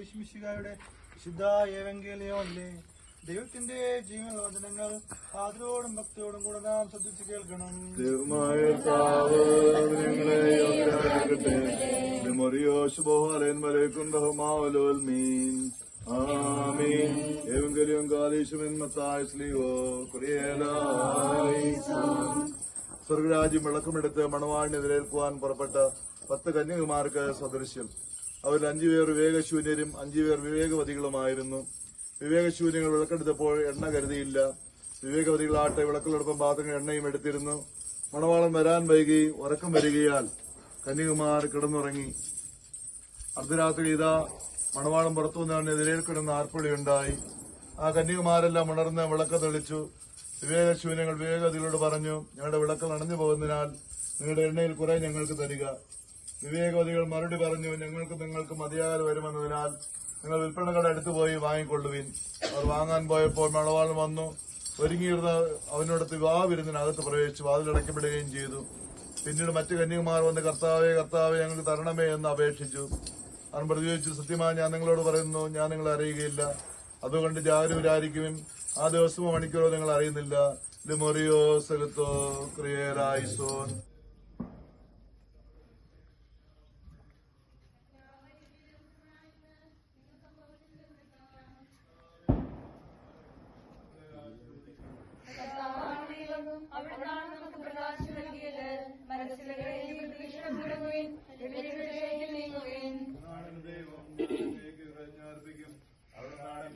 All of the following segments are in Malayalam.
ഈശ്മിശികായുടെ വിശുദ്ധ ഏവങ്കേലിയോല്ലേ ദൈവത്തിന്റെ ജീവവചനങ്ങൾ ആദരവോടും ഭക്തിയോടും കൂടെ നാം ശ്രദ്ധിച്ചു കേൾക്കണം. കർത്താവ് സ്ലീവോ. സ്വർഗരാജ്യം വിളക്കമെടുത്ത് മണവാളിനെ എതിരേൽക്കുവാൻ പുറപ്പെട്ട പത്ത് കന്യകുമാർക്ക് സദൃശ്യം. അവരിൽ അഞ്ചുപേർ വിവേകശൂന്യരും അഞ്ചുപേർ വിവേകവതികളുമായിരുന്നു. വിവേകശൂന്യങ്ങൾ വിളക്കെടുത്തപ്പോൾ എണ്ണ കരുതിയില്ല. വിവേകവതികളാട്ടെ വിളക്കിലോടൊപ്പം പാത്രങ്ങൾ എണ്ണയും എടുത്തിരുന്നു. മണവാളൻ വരാൻ വൈകി ഉറക്കം വരികയാൽ കന്യകുമാർ കിടന്നുറങ്ങി. അർദ്ധരാത്രി ഇതാ മണവാളം പുറത്തു വന്നവന് എതിരേൽക്കിടുന്ന ആർപ്പുളിയുണ്ടായി ആ കന്യകുമാരെല്ലാം ഉണർന്ന് വിളക്ക് തെളിച്ചു. വിവേകശൂന്യങ്ങൾ വിവേകതികളോട് പറഞ്ഞു ഞങ്ങളുടെ വിളക്കൾ അണഞ്ഞു പോകുന്നതിനാൽ നിങ്ങളുടെ എണ്ണയിൽ കുറെ ഞങ്ങൾക്ക് തരിക. വിവേകവതികൾ മറുപടി പറഞ്ഞു ഞങ്ങൾക്ക് നിങ്ങൾക്ക് മതിയാകാതെ വരുമെന്നതിനാൽ നിങ്ങൾ വിൽപ്പനകളുടെ അടുത്ത് പോയി വാങ്ങിക്കൊള്ളുവിൻ. അവർ വാങ്ങാൻ പോയപ്പോൾ മണവാളൻ വന്നു ഒരുങ്ങിയിരുന്ന അവനോടത്ത് വിവാഹ വിരുന്നിനകത്ത് പ്രവേശിച്ചു വാതിലടയ്ക്കപ്പെടുകയും ചെയ്തു. പിന്നീട് മറ്റു കന്യകുമാർ വന്ന് കർത്താവെ കർത്താവെ ഞങ്ങൾക്ക് തരണമേ എന്ന് അപേക്ഷിച്ചു. അവൻ പ്രതികരിച്ചു സത്യമായി ഞാൻ നിങ്ങളോട് പറയുന്നു ഞാൻ നിങ്ങളെ അറിയുകയില്ല. അതുകൊണ്ട് ജാഗ്രതരായിരിക്കും ആ ദിവസമോ മണിക്കൂറോ നിങ്ങൾ അറിയുന്നില്ല. ഇത് മൊറിയോ സലത്തോ ക്രിയേരായിസോൻ.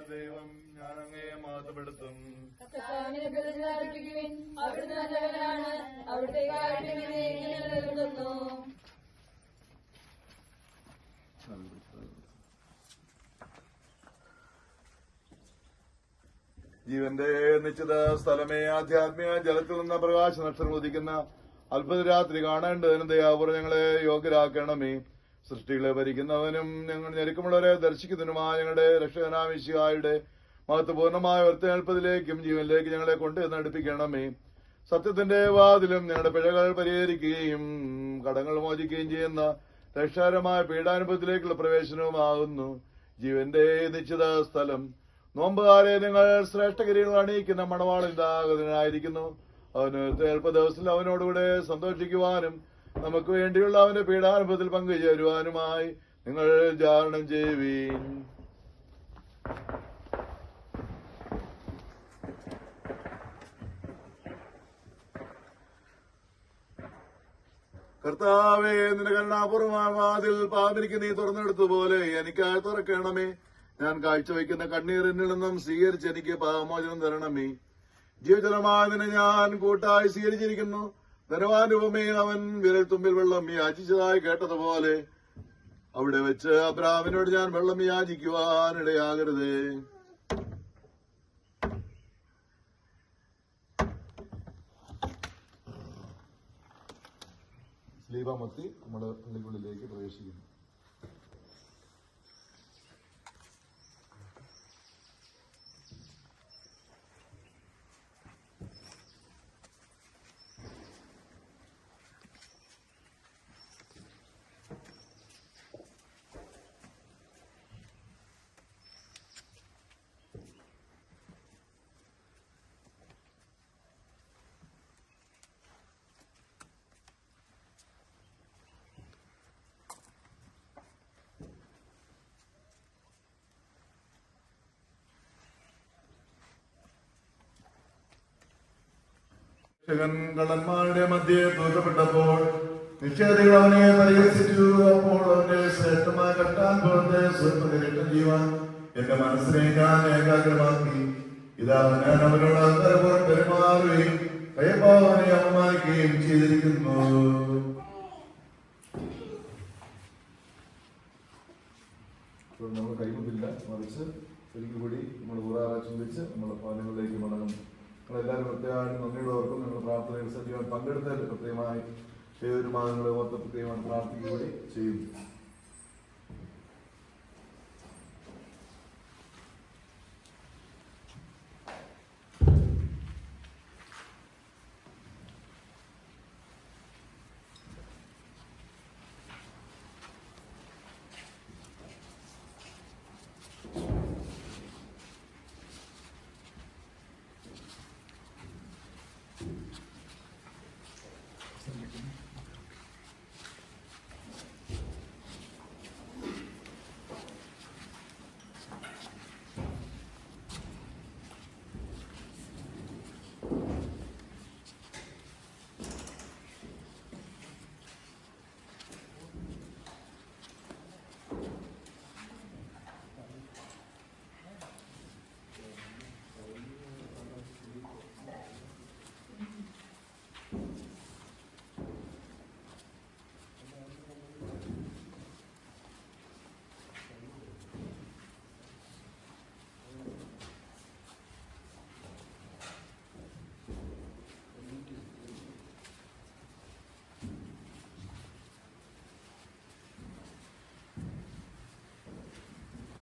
ദൈവം ഞാൻ അങ്ങയെ മാതപ്പെടുത്തും ജീവന്റെ നിശ്ചിത സ്ഥലമേ ആധ്യാത്മിക ജലത്തിൽ നിന്ന് പ്രകാശ നക്ഷത്രം ഉദിക്കുന്ന അത്ഭുത രാത്രി കാണേണ്ടതിന് ദയാപുറം ഞങ്ങളെ യോഗ്യരാക്കണമേ. സൃഷ്ടികളെ ഭരിക്കുന്നവനും ഞങ്ങൾ ഞെരുക്കമുള്ളവരെ ദർശിക്കുന്നതിനുമായ ഞങ്ങളുടെ രക്ഷകനാമിശിയായുടെ മഹത്വപൂർണമായ വർത്തനൽപ്പതിലേക്കും ജീവനിലേക്ക് ഞങ്ങളെ കൊണ്ട് അടുപ്പിക്കണമേ. സത്യത്തിന്റെ വാതിലും ഞങ്ങളുടെ പിഴകൾ പരിഹരിക്കുകയും കടങ്ങൾ മോചിക്കുകയും ചെയ്യുന്ന രക്ഷാകരമായ പീഡാനുഭവത്തിലേക്കുള്ള പ്രവേശനവുമാകുന്നു ജീവന്റെ നിശ്ചിത സ്ഥലം. നോമ്പുകാരെ നിങ്ങൾ ശ്രേഷ്ഠഗിരികൾ അണിയിക്കുന്ന മണവാളിതാകുന്നതിനായിരിക്കുന്നു അവന് ദിവസത്തിൽ അവനോടുകൂടെ സന്തോഷിക്കുവാനും നമുക്ക് വേണ്ടിയുള്ള അവന്റെ പീഡാനുഭവത്തിൽ പങ്കുചേരുവാനുമായി നിങ്ങൾ ജാരണം ചെയ്യുവീൻ കർത്താവേ നിന്റെ കരുണാപൂർവമായ വാതിൽ പാപിനിക്ക് നീ തുറന്നെടുത്തതുപോലെ എനിക്കായി തുറക്കണമേ. ഞാൻ കാഴ്ചവെക്കുന്ന കണ്ണീറിനിൽ നിന്നും സ്വീകരിച്ച് എനിക്ക് പാപമോചനം തരണമേ. ജീവജലമായതിനെ ഞാൻ കൂട്ടായി സ്വീകരിച്ചിരിക്കുന്നു. ധനവാനുപമേ അവൻ വിരൽ തുമ്പിൽ വെള്ളം യാചിച്ചതായി കേട്ടതുപോലെ അവിടെ വെച്ച് അബ്രാമിനോട് ഞാൻ വെള്ളം യാചിക്കുവാനിടയാകരുത് ദീപാമത്തി നമ്മൾ പള്ളിക്കുള്ളിലേക്ക് പ്രവേശിക്കുന്നു. കള്ളന്മാരുടെ മധ്യേ തൂക്കപ്പെട്ടപ്പോൾ നിഷേധികൾ അവനെ പരിഹസിച്ചു. അപ്പോൾ അവന്റെ ശ്രേഷ്ഠമായ കട്ടാൻ സ്വന്തം നേരിട്ടും ചെയ്യുവാൻ എന്റെ മനസ്സിനെ ഞാൻ ഏകാഗ്രമാക്കി. ഇതാ ഞാൻ അവരോട് അന്തരപുറം പെരുമാറുകയും ഭയഭാവനെ അപമാനിക്കുകയും ചെയ്തിരിക്കുന്നു. നമ്മൾ കൈമുട്ടില്ല. മറിച്ച് ഒരിക്കൽ കൂടി നമ്മൾ ഊറാറ ചിന്തിച്ച് നമ്മുടെ ഭവനങ്ങളിലേക്ക് മടങ്ങും. നമ്മളെല്ലാവരും പ്രത്യേകമായിട്ട് നന്ദിയുടെ ഓർക്കും. നിങ്ങൾ പ്രാർത്ഥനയിൽ സജീവം പങ്കെടുത്തതിൽ പ്രത്യേകമായി ഏതൊരു മാതങ്ങളെ ഓർത്ത് പ്രത്യേകമായിട്ട് പ്രാർത്ഥിക്കുകയും ചെയ്യുന്നു. ചെയ്യും